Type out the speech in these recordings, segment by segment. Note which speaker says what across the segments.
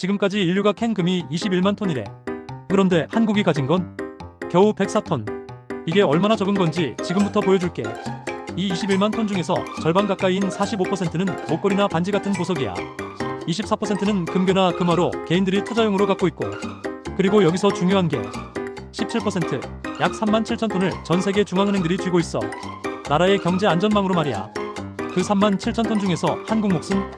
Speaker 1: 지금까지 인류가 캔 금이 21만 톤이래. 그런데 한국이 가진 건 겨우 104톤. 이게 얼마나 적은 건지 지금부터 보여줄게. 이 21만 톤 중에서 절반 가까이인 45%는 목걸이나 반지 같은 보석이야. 24%는 금괴나 금화로 개인들이 투자용으로 갖고 있고, 그리고 여기서 중요한 게 17%, 약 3만 7천 톤을 전 세계 중앙은행들이 쥐고 있어. 나라의 경제 안전망으로 말이야. 그 3만 7천 톤 중에서 한국 몫은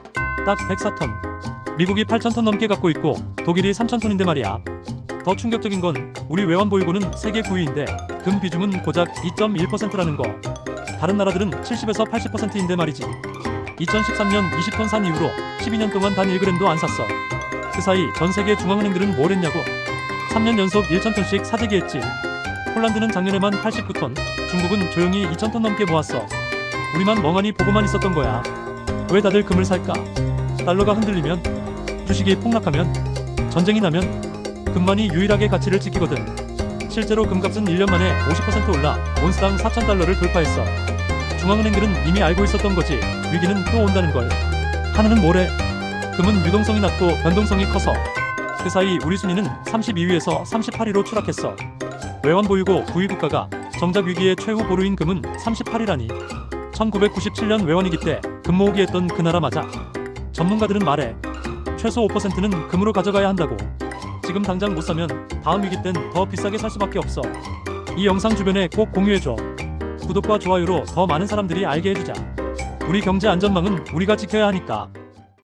Speaker 1: 딱 104톤. 미국이 8천 톤 넘게 갖고 있고 독일이 3천 톤인데 말이야. 더 충격적인 건 우리 외환 보유고는 세계 9위인데 금 비중은 고작 2.1%라는 거. 다른 나라들은 70에서 80%인데 말이지. 2013년 20톤 산 이후로 12년 동안 단 1g도 안 샀어. 그 사이 전 세계 중앙은행들은 뭘 했냐고. 3년 연속 1,000톤씩 사재기 했지. 폴란드는 작년에만 89톤, 중국은 조용히 2,000톤 넘게 모았어. 우리만 멍하니 보고만 있었던 거야. 왜 다들 금을 살까? 달러가 흔들리면, 주식이 폭락하면, 전쟁이 나면 금만이 유일하게 가치를 지키거든. 실제로 금값은 1년 만에 50% 올라 온스당 4,000달러를 돌파했어. 중앙은행들은 이미 알고 있었던 거지. 위기는 또 온다는 걸. 하나는 뭐래? 금은 유동성이 낮고 변동성이 커서 그 사이 우리 순위는 32위에서 38위로 추락했어. 외환 보유고 9위 국가가 정작 위기의 최후 보루인 금은 38위라니. 1997년 외환위기 때 금 모으기 했던 그 나라 맞아. 전문가들은 말해. 최소 5%는 금으로 가져가야 한다고. 지금 당장 못 사면 다음 위기 땐 더 비싸게 살 수밖에 없어. 이 영상 주변에 꼭 공유해줘. 구독과 좋아요로 더 많은 사람들이 알게 해주자. 우리 경제 안전망은 우리가 지켜야 하니까.